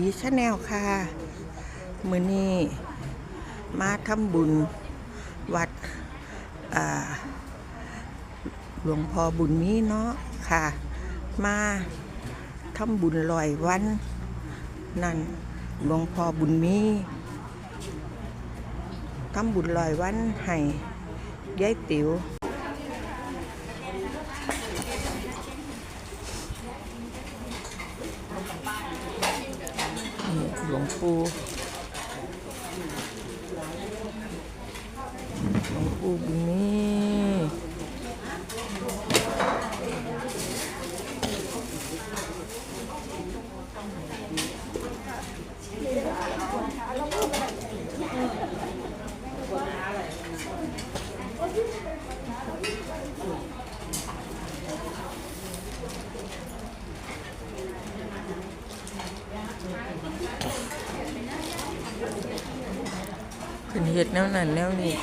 ปีชาแนลค่ะ มือนี้มาทำบุญวัดหลวงพ่อบุญมีเนาะค่ะ มาทำบุญลอยวัน นั่นหลวงพ่อบุญมีทำบุญลอยวันให้ยายติ๋ว นี่หลวง ปูหลวงปู่บุญนี้ เพิ่นเฮ็ดแนวนั้นแนวนี้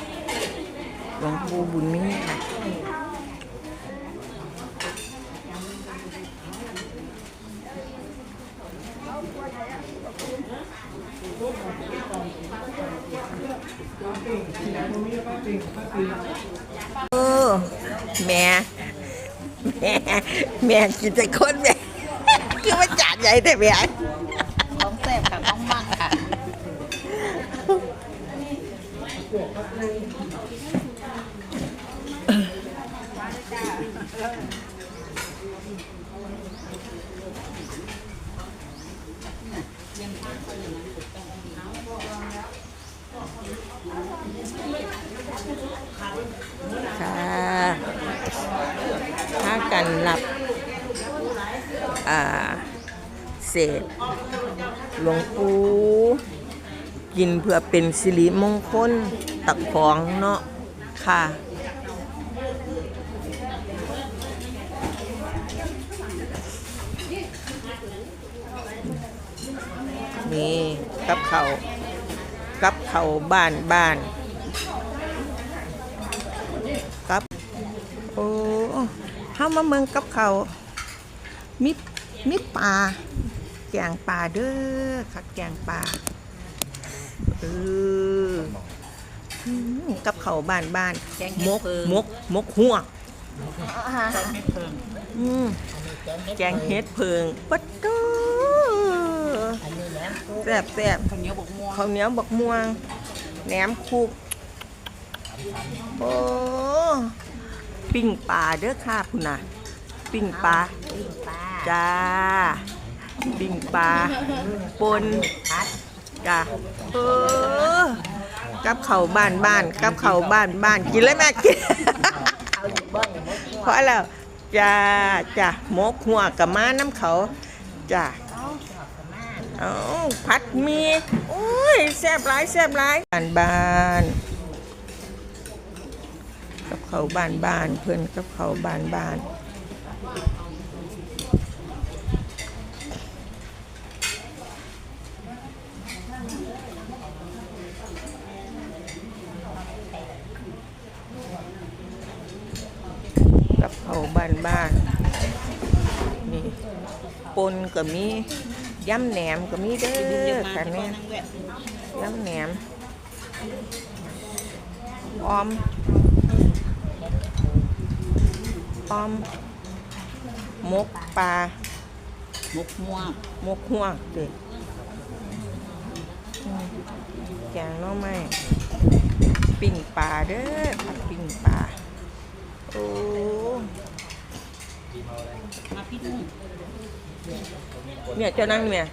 หลวงปู่บุญมีค่ะเออแม่แม่แม่กินแต่คนแม่คือว่าจานใหญ่แต่แม่ ต้องแซ่บค่ะต้องมั่งค่ะ ค่ะถ้ากันรับอ่าเศษหลวงปู่ กินเพื่อเป็นสิริมงคลตะของเนาะค่ะ นี่กับเขาวกับเขาวบ้านบ้านครับ โอ้เฮามาเมืองกับเขาวมีมีปลาแกงปลาเด้อค่ะแกงปลา เอออืมกับเขาวบ้านบ้านแกงมเห็ดกเพิง มกมกหัวกแกงเห็ดเพิงอืมแกงเฮ็ดเพิงปัดโตอันนี้แหล้วแซ่บแซ่บ ข้าวเหนียวบกม่วงข้าวเหนียวบักม่วงแหนมคุกโอ้ปิ้งปลาเด้อค่ะพุ่นน่ะ ปิ้งปลาปิ้งปลาจ้า ปิ้งปลาปนพัด จ้าเออกับเขาวบ้านบ้านกับเขาวบ้านบ้านกินเลยแม่กินเอาอยู่เบ้างมดม่วงเพราะแล้วจ้าจ้าหมกหัวกับม้าน้ำเขาจ้าเอาจอบกันมาเอาผัดหมีโอ้ยแซ่บหลายแซ่บหลายบ้านบ้านกับเขาวบ้านบ้านเพื่อนกับเขาวบ้านบ้านาวบ้านบ้านนี่ปนก็มียำแหนมก็มีเด้ไปดูเยออะมาค่ะที่แม่บ้านนั่งแวะยำแหนมออมออมมกปลามกม่วงมกห่วงเด็กอืมแกงหน้อไม้ปิ้งปลาเด้อผัดปิ้งปลาโอ้มาพี่นุ่ง เนี่ยเจ้านั่งเนี่ย